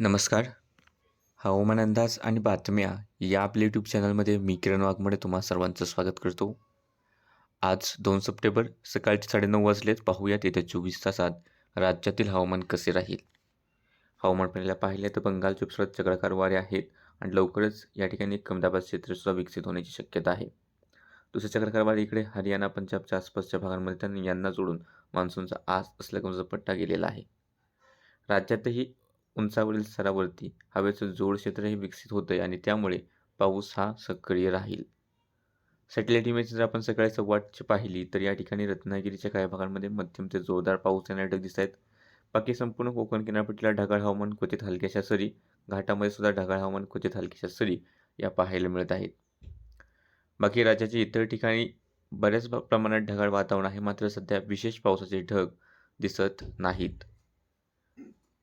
नमस्कार. हवामान अंदाज आणि बातम्या या आपल्या यूट्यूब चॅनलमध्ये मी किरण वाघमडे तुम्हा सर्वांचं स्वागत करतो. आज दोन सप्टेंबर सकाळचे साडेनऊ वाजलेत. पाहूयात येत्या चोवीस तासात राज्यातील हवामान कसे राहील? हवामान पहिल्या पाहिले तर बंगालच्या उपसरात चक्राकार वारे आहेत आणि लवकरच या ठिकाणी कमदाबाद क्षेत्रसुद्धा विकसित होण्याची शक्यता आहे. दुसरे चक्राकार वारे इकडे हरियाणा पंजाबच्या आसपासच्या भागांमध्ये त्यांनी यांना जोडून मान्सूनचा आस असल्याचा पट्टा गेलेला आहे. राज्यातही उंचावरील स्तरावरती हवेचं जोड क्षेत्रही विकसित होतं आहे आणि त्यामुळे पाऊस हा सक्रिय राहील. सॅटेलाईट इमेज जर आपण सकाळी सव्वाटची पाहिली तर या ठिकाणी रत्नागिरीच्या काही भागांमध्ये मध्यम ते जोरदार पाऊस येणारे ढग दिसत आहेत बाकी संपूर्ण कोकण किनारपट्टीला ढगाळ हवामान क्वचित हलक्याशा सरी घाटामध्ये सुद्धा ढगाळ हवामान क्वचित हलक्याशा सरी या पाहायला मिळत आहेत. बाकी राज्याच्या इतर ठिकाणी बऱ्याच प्रमाणात ढगाळ वातावरण आहे मात्र सध्या विशेष पावसाचे ढग दिसत नाहीत.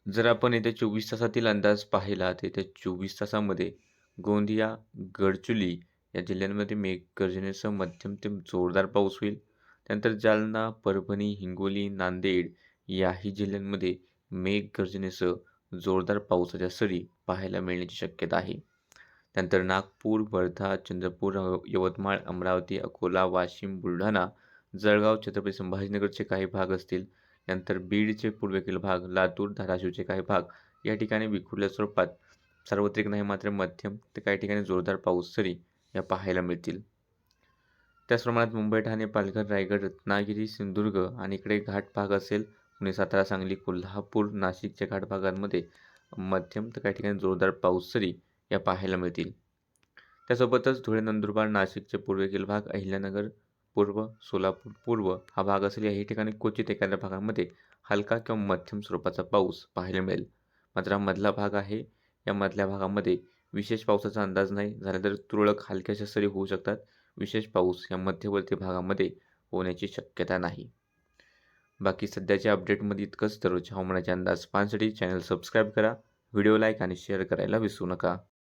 जर आपण येत्या चोवीस तासातील अंदाज पाहिला तर येत्या चोवीस तासामध्ये गोंदिया गडचुली या जिल्ह्यांमध्ये मेघगर्जनेसह मध्यम ते जोरदार पाऊस होईल. त्यानंतर जालना परभणी हिंगोली नांदेड याही जिल्ह्यांमध्ये मेघगर्जनेसह जोरदार पावसाच्या सरी पाहायला मिळण्याची शक्यता आहे. त्यानंतर नागपूर वर्धा चंद्रपूर यवतमाळ अमरावती अकोला वाशिम बुलढाणा जळगाव छत्रपती संभाजीनगरचे काही भाग असतील. यानंतर बीडचे पूर्वेकडील भाग लातूर धाराशिवचे काही भाग या ठिकाणी विखुरल्या स्वरूपात. सार्वत्रिक नाही मात्र मध्यम ते काही ठिकाणी जोरदार पाऊस सरी या पाहायला मिळतील. त्याचप्रमाणात मुंबई ठाणे पालघर रायगड रत्नागिरी सिंधुदुर्ग आणि इकडे घाट भाग असेल पुणे सातारा सांगली कोल्हापूर नाशिकच्या घाट भागांमध्ये मध्यम तर काही ठिकाणी जोरदार पाऊस सरी या पाहायला मिळतील. त्यासोबतच धुळे नंदुरबार नाशिकचे पूर्वेकडील भाग अहिल्यानगर पूर्व सोलापूर पूर्व हा भाग असेल. याही ठिकाणी क्वचित एखाद्या भागामध्ये हलका किंवा मध्यम स्वरूपाचा पाऊस पाहायला मिळेल. मात्र हा मधला भाग आहे. या मधल्या भागामध्ये विशेष पावसाचा अंदाज नाही. झाला तर तुरळक हलक्याशा सरी होऊ शकतात. विशेष पाऊस या मध्यवर्ती भागामध्ये होण्याची शक्यता नाही. बाकी सध्याच्या अपडेटमध्ये इतकंच. दररोज हवामानाचे अंदाज पाहण्यासाठी चॅनल सबस्क्राईब करा. व्हिडिओ लाईक आणि शेअर करायला विसरू नका.